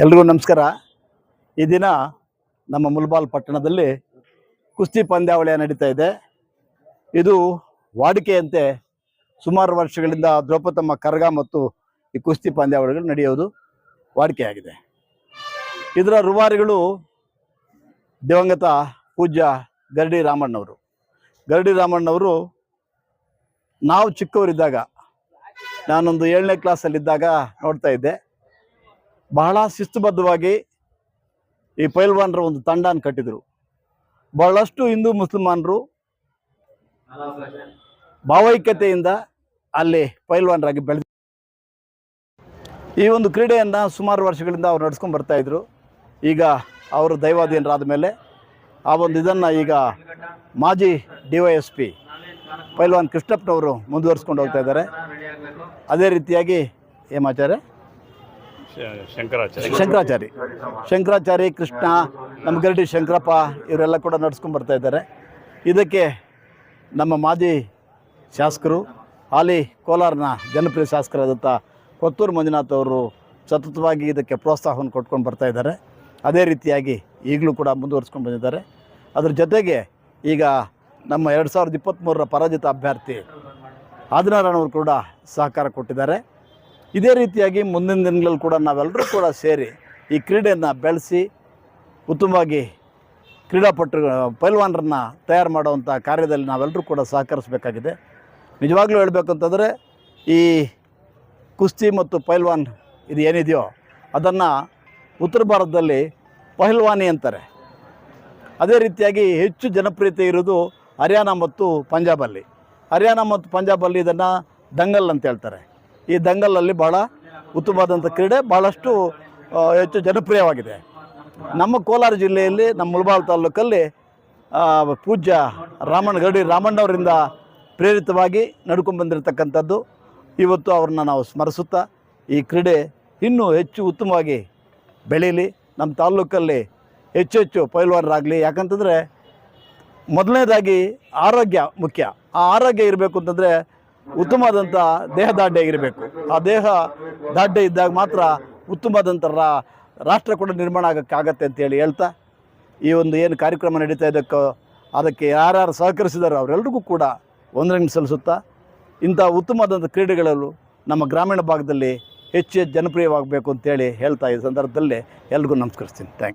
ಎಲ್ರಿಗೂ ನಮಸ್ಕಾರ. ಈ ದಿನ ನಮ್ಮ ಮುಲ್ಬಾಲ್ ಪಟ್ಟಣದಲ್ಲಿ ಕುಸ್ತಿ ಪಂದ್ಯಾವಳಿ ನಡೀತಾ ಇದೆ. ಇದು ವಾಡಿಕೆಯಂತೆ ಸುಮಾರು ವರ್ಷಗಳಿಂದ ದ್ರೌಪದಮ್ಮ ಕರ್ಗ ಮತ್ತು ಈ ಕುಸ್ತಿ ಪಂದ್ಯಾವಳಿಗಳು ನಡೆಯೋದು ವಾಡಿಕೆಯಾಗಿದೆ. ಇದರ ರೂವಾರಿಗಳು ದಿವಂಗತ ಪೂಜ್ಯ ಗರಡಿ ರಾಮಣ್ಣವರು. ಗರಡಿ ರಾಮಣ್ಣವರು ನಾವು ಚಿಕ್ಕವರಿದ್ದಾಗ, ನಾನೊಂದು ಏಳನೇ ಕ್ಲಾಸಲ್ಲಿದ್ದಾಗ ನೋಡ್ತಾ ಇದ್ದೆ. ಬಹಳ ಶಿಸ್ತುಬದ್ಧವಾಗಿ ಈ ಪೈಲ್ವಾನ್ರ ಒಂದು ತಂಡನ ಕಟ್ಟಿದರು. ಬಹಳಷ್ಟು ಹಿಂದೂ ಮುಸಲ್ಮಾನರು ಭಾವೈಕ್ಯತೆಯಿಂದ ಅಲ್ಲಿ ಪೈಲ್ವಾನರಾಗಿ ಬೆಳೆದ ಈ ಒಂದು ಕ್ರೀಡೆಯನ್ನು ಸುಮಾರು ವರ್ಷಗಳಿಂದ ಅವ್ರು ನಡ್ಸ್ಕೊಂಡು ಬರ್ತಾ ಇದ್ರು. ಈಗ ಅವರು ದೈವಾಧೀನರಾದ ಮೇಲೆ ಆ ಒಂದು ಇದನ್ನು ಈಗ ಮಾಜಿ ಡಿ ವೈ ಎಸ್ ಪಿ ಪೈಲ್ವಾನ್ ಕೃಷ್ಣಪ್ಪನವರು ಮುಂದುವರಿಸ್ಕೊಂಡು ಹೋಗ್ತಾ ಇದ್ದಾರೆ. ಅದೇ ರೀತಿಯಾಗಿ ಏಮಾಚಾರ್ಯ ಶಂಕರಾಚಾರ್ಯ. ಶಂಕರಾಚಾರಿ ಶಂಕರಾಚಾರಿ ಕೃಷ್ಣ, ನಮ್ಮ ಗರಡಿ ಶಂಕರಪ್ಪ ಇವರೆಲ್ಲ ಕೂಡ ನಡ್ಸ್ಕೊಂಡು ಬರ್ತಾ ಇದ್ದಾರೆ. ಇದಕ್ಕೆ ನಮ್ಮ ಮಾಜಿ ಶಾಸಕರು ಹಾಲಿ ಕೋಲಾರನ ಜನಪ್ರಿಯ ಶಾಸಕರಾದಂಥ ಕೊತ್ತೂರು ಮಂಜುನಾಥ್ ಅವರು ಸತತವಾಗಿ ಇದಕ್ಕೆ ಪ್ರೋತ್ಸಾಹವನ್ನು ಕೊಟ್ಕೊಂಡು ಬರ್ತಾ ಇದ್ದಾರೆ. ಅದೇ ರೀತಿಯಾಗಿ ಈಗಲೂ ಕೂಡ ಮುಂದುವರಿಸ್ಕೊಂಡು ಬಂದಿದ್ದಾರೆ. ಅದ್ರ ಜೊತೆಗೆ ಈಗ ನಮ್ಮ ಎರಡು ಸಾವಿರದ ಇಪ್ಪತ್ತ್ಮೂರರ ಪರಾಜಿತ ಅಭ್ಯರ್ಥಿ ಆದಿನಾರಾಯಣವರು ಕೂಡ ಸಹಕಾರ ಕೊಟ್ಟಿದ್ದಾರೆ. ಇದೇ ರೀತಿಯಾಗಿ ಮುಂದಿನ ದಿನಗಳಲ್ಲಿ ಕೂಡ ನಾವೆಲ್ಲರೂ ಕೂಡ ಸೇರಿ ಈ ಕ್ರೀಡೆಯನ್ನು ಬೆಳೆಸಿ ಉತ್ತಮವಾಗಿ ಕ್ರೀಡಾಪಟು ಪೈಲ್ವಾನರನ್ನು ತಯಾರು ಮಾಡುವಂಥ ಕಾರ್ಯದಲ್ಲಿ ನಾವೆಲ್ಲರೂ ಕೂಡ ಸಹಕರಿಸಬೇಕಾಗಿದೆ. ನಿಜವಾಗ್ಲೂ ಹೇಳಬೇಕಂತಂದರೆ ಈ ಕುಸ್ತಿ ಮತ್ತು ಪೈಲ್ವಾನ್ ಇದು ಏನಿದೆಯೋ ಅದನ್ನು ಉತ್ತರ ಭಾರತದಲ್ಲಿ ಪಹಲ್ವಾನಿ ಅಂತಾರೆ. ಅದೇ ರೀತಿಯಾಗಿ ಹೆಚ್ಚು ಜನಪ್ರಿಯತೆ ಇರೋದು ಹರಿಯಾಣ ಮತ್ತು ಪಂಜಾಬಲ್ಲಿ. ಹರಿಯಾಣ ಮತ್ತು ಪಂಜಾಬಲ್ಲಿ ಇದನ್ನು ದಂಗಲ್ ಅಂತ ಹೇಳ್ತಾರೆ. ಈ ದಂಗಲಲ್ಲಿ ಭಾಳ ಉತ್ತಮವಾದಂಥ ಕ್ರೀಡೆ ಭಾಳಷ್ಟು ಹೆಚ್ಚು ಜನಪ್ರಿಯವಾಗಿದೆ. ನಮ್ಮ ಕೋಲಾರ ಜಿಲ್ಲೆಯಲ್ಲಿ, ನಮ್ಮ ಮುಳಬಾಲ್ ತಾಲೂಕಲ್ಲಿ ಪೂಜ್ಯ ರಾಮಣ್ಣ, ಗರಡಿ ರಾಮಣ್ಣವರಿಂದ ಪ್ರೇರಿತವಾಗಿ ನಡ್ಕೊಂಡು ಬಂದಿರತಕ್ಕಂಥದ್ದು. ಇವತ್ತು ಅವ್ರನ್ನ ನಾವು ಸ್ಮರಿಸುತ್ತಾ, ಈ ಕ್ರೀಡೆ ಇನ್ನೂ ಹೆಚ್ಚು ಉತ್ತಮವಾಗಿ ಬೆಳೀಲಿ ನಮ್ಮ ತಾಲೂಕಲ್ಲಿ ಹೆಚ್ಚು ಹೆಚ್ಚು ಪೈಲ್ವಾನರಾಗಲಿ. ಯಾಕಂತಂದರೆ, ಮೊದಲನೇದಾಗಿ ಆರೋಗ್ಯ ಮುಖ್ಯ. ಆ ಆರೋಗ್ಯ ಇರಬೇಕು ಅಂತಂದರೆ ಉತ್ತಮವಾದಂಥ ದೇಹದಾಢ್ಯ ಇರಬೇಕು ಆ ದೇಹ ದಾಢ್ಯ ಇದ್ದಾಗ ಮಾತ್ರ ಉತ್ತಮವಾದಂಥ ರಾಷ್ಟ್ರ ಕೂಡ ನಿರ್ಮಾಣ ಆಗೋಕ್ಕಾಗತ್ತೆ ಅಂತೇಳಿ ಹೇಳ್ತಾ, ಈ ಒಂದು ಏನು ಕಾರ್ಯಕ್ರಮ ನಡೀತಾ ಇದಕ್ಕೋ ಅದಕ್ಕೆ ಯಾರ್ಯಾರು ಸಹಕರಿಸಿದಾರೋ ಅವರೆಲ್ಲರಿಗೂ ಕೂಡ ವಂದನೆ ಸಲ್ಲಿಸುತ್ತಾ, ಇಂಥ ಉತ್ತಮವಾದಂಥ ಕ್ರೀಡೆಗಳಲ್ಲೂ ನಮ್ಮ ಗ್ರಾಮೀಣ ಭಾಗದಲ್ಲಿ ಹೆಚ್ಚು ಹೆಚ್ಚು ಜನಪ್ರಿಯವಾಗಬೇಕು ಅಂತೇಳಿ ಹೇಳ್ತಾ ಈ ಸಂದರ್ಭದಲ್ಲಿ ಎಲ್ರಿಗೂ ನಮಸ್ಕರಿಸ್ತೀನಿ. ಥ್ಯಾಂಕ್